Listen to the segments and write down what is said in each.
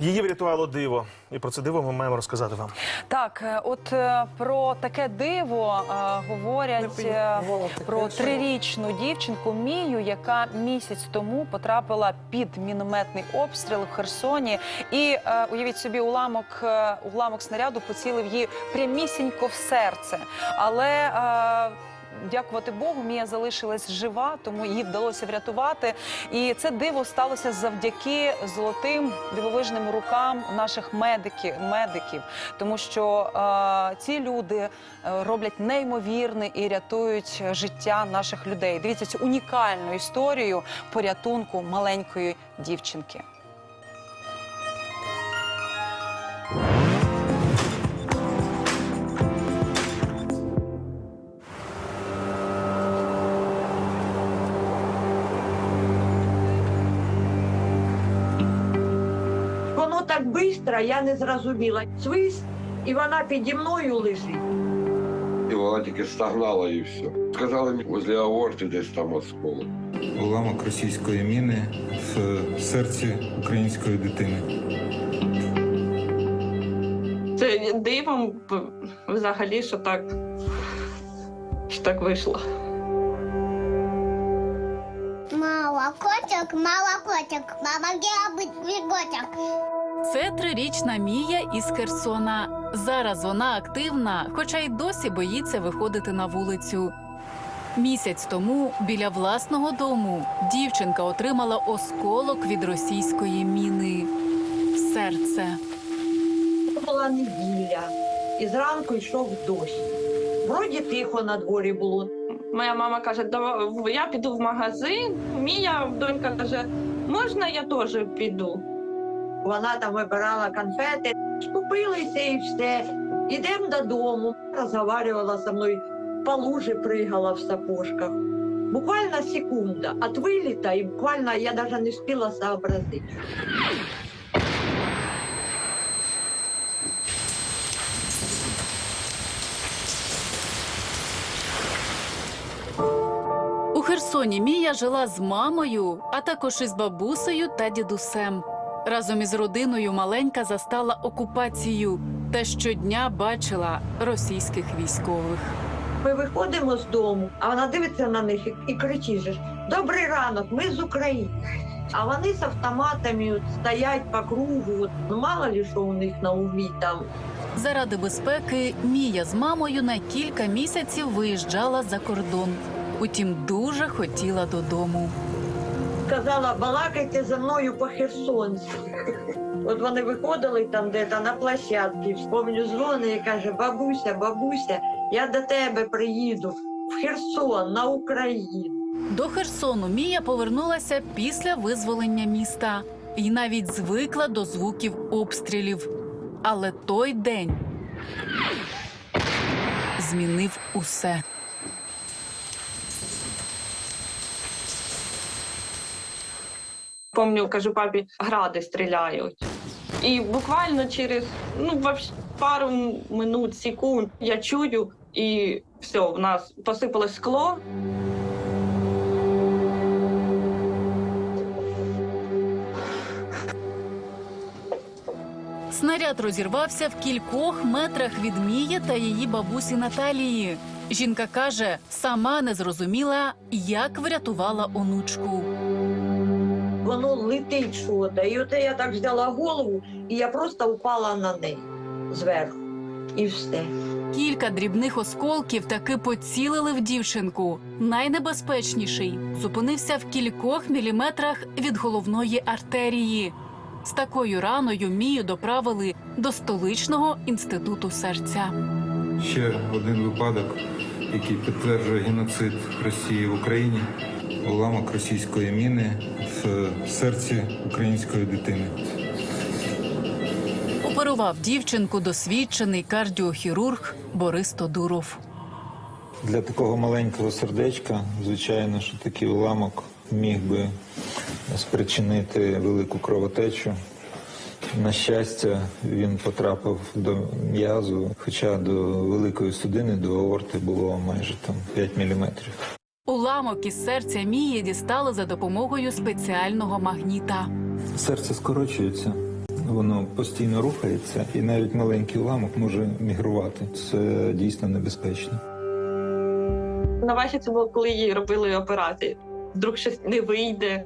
Її врятувало диво, і про це диво ми маємо розказати вам. Так, е, от е, про таке диво е, говорять е, про трирічну дівчинку Мію, яка місяць тому потрапила під мінометний обстріл в Херсоні. І е, уявіть собі, уламок, е, уламок снаряду поцілив її прямісінько в серце. Але е, Дякувати Богу, Мія залишилась жива, тому її вдалося врятувати. І це диво сталося завдяки золотим дивовижним рукам наших медиків, медиків тому що е, ці люди е, роблять неймовірне і рятують життя наших людей. Дивіться цю унікальну історію порятунку маленької дівчинки. Так швидко, я не зрозуміла. Свист, і вона піді мною лежить. І вона тільки стагнала і все. Сказали мені, возле аорти десь там осколок. уламок російської міни в серці української дитини. Це дивом взагалі, що так, що так вийшло. Молокотик, молокотик, помоги быть беготик. Це трирічна Мія із Херсона. Зараз вона активна, хоча й досі боїться виходити на вулицю. Місяць тому біля власного дому дівчинка отримала осколок від російської міни серце. Це була неділя, і зранку йшов дощ. Вроді тихо на дворі було. Моя мама каже, «Давай, я піду в магазин. Мія донька каже, можна я теж піду? Вона там вибирала конфети, скупилися і все. Ідемо додому. Розговарювала зі мною, по лужі пригала в сапожках. Буквально секунда от виліта, і буквально я навіть не встигла сообразити. У Херсоні Мія жила з мамою, а також із бабусею та дідусем. Разом із родиною маленька застала окупацію та щодня бачила російських військових. Ми виходимо з дому, а вона дивиться на них і, кричить: Добрий ранок, ми з України. А вони з автоматами от стоять по кругу. От, ну мало ли що у них на умі там. Заради безпеки Мія з мамою на кілька місяців виїжджала за кордон. Утім, дуже хотіла додому. Сказала, балакайте за мною по Херсонськи. От вони виходили там де-то на площадці, вспомню дзвони і каже, бабуся, бабуся, я до тебе приїду в Херсон, на Україну. До Херсону Мія повернулася після визволення міста і навіть звикла до звуків обстрілів. Але той день змінив усе. Помню, кажу папі, гради стріляють. І буквально через ну, пару минут, секунд я чую, і все, в нас посипалось скло. Снаряд розірвався в кількох метрах від Мії та її бабусі Наталії. Жінка каже, сама не зрозуміла, як врятувала онучку. Воно летить що то І от я так взяла голову, і я просто упала на неї зверху. І все. Кілька дрібних осколків таки поцілили в дівчинку. Найнебезпечніший зупинився в кількох міліметрах від головної артерії. З такою раною Мію доправили до столичного інституту серця. Ще один випадок, який підтверджує геноцид Росії в Україні. Уламок російської міни в серці української дитини. Оперував дівчинку досвідчений кардіохірург Борис Тодуров. Для такого маленького сердечка, звичайно, що такий уламок міг би спричинити велику кровотечу На щастя, він потрапив до м'язу, хоча до великої судини, до аорти було майже там 5 міліметрів. Уламок із серця Мії дістали за допомогою спеціального магніта. Серце скорочується, воно постійно рухається, і навіть маленький уламок може мігрувати. Це дійсно небезпечно. На вахі це було, коли їй робили операцію. Вдруг щось не вийде.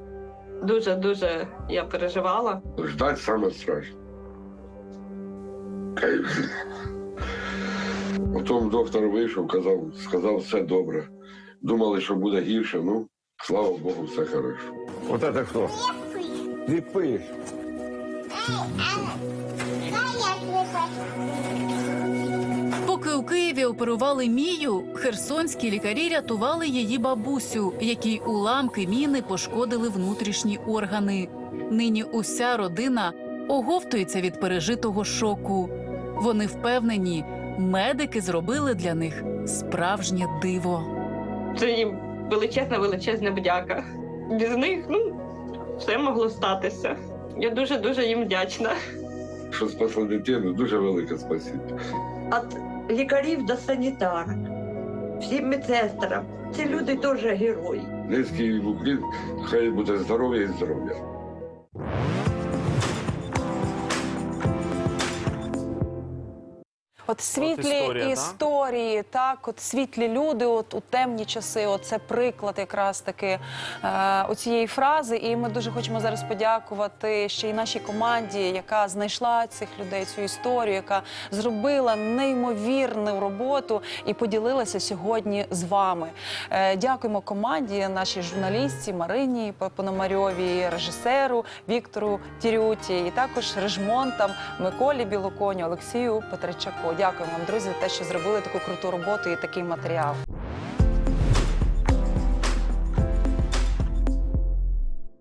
Дуже дуже я переживала. Ждать саме страшно. Кай- Потім доктор вийшов, казав, сказав, все добре. Думали, що буде гірше, ну, слава Богу, все хорошо. Вот это кто? Липы. Поки у Києві оперували Мію, херсонські лікарі рятували її бабусю, якій уламки міни пошкодили внутрішні органи. Нині уся родина оговтується від пережитого шоку. Вони впевнені, медики зробили для них справжнє диво. Це їм величезна, величезна вдяка. Без них ну, все могло статися. Я дуже дуже їм вдячна. Що спасли дитину, дуже велике спасіння. Від лікарів до санітарок, всім медсестрам. Ці люди теж герої. Низький уклін, хай буде здоров'я і здоров'я. От світлі історія, історії, да? так, от світлі люди, от у темні часи. От це приклад якраз таки е, оцієї фрази. І ми дуже хочемо зараз подякувати ще й нашій команді, яка знайшла цих людей, цю історію, яка зробила неймовірну роботу і поділилася сьогодні з вами. Е, дякуємо команді, нашій журналістці Марині Пономарьовій, режисеру Віктору Тірюті, і також режмонтам Миколі Білоконю, Олексію Петричаку. Дякуємо вам, друзі, за те, що зробили таку круту роботу і такий матеріал.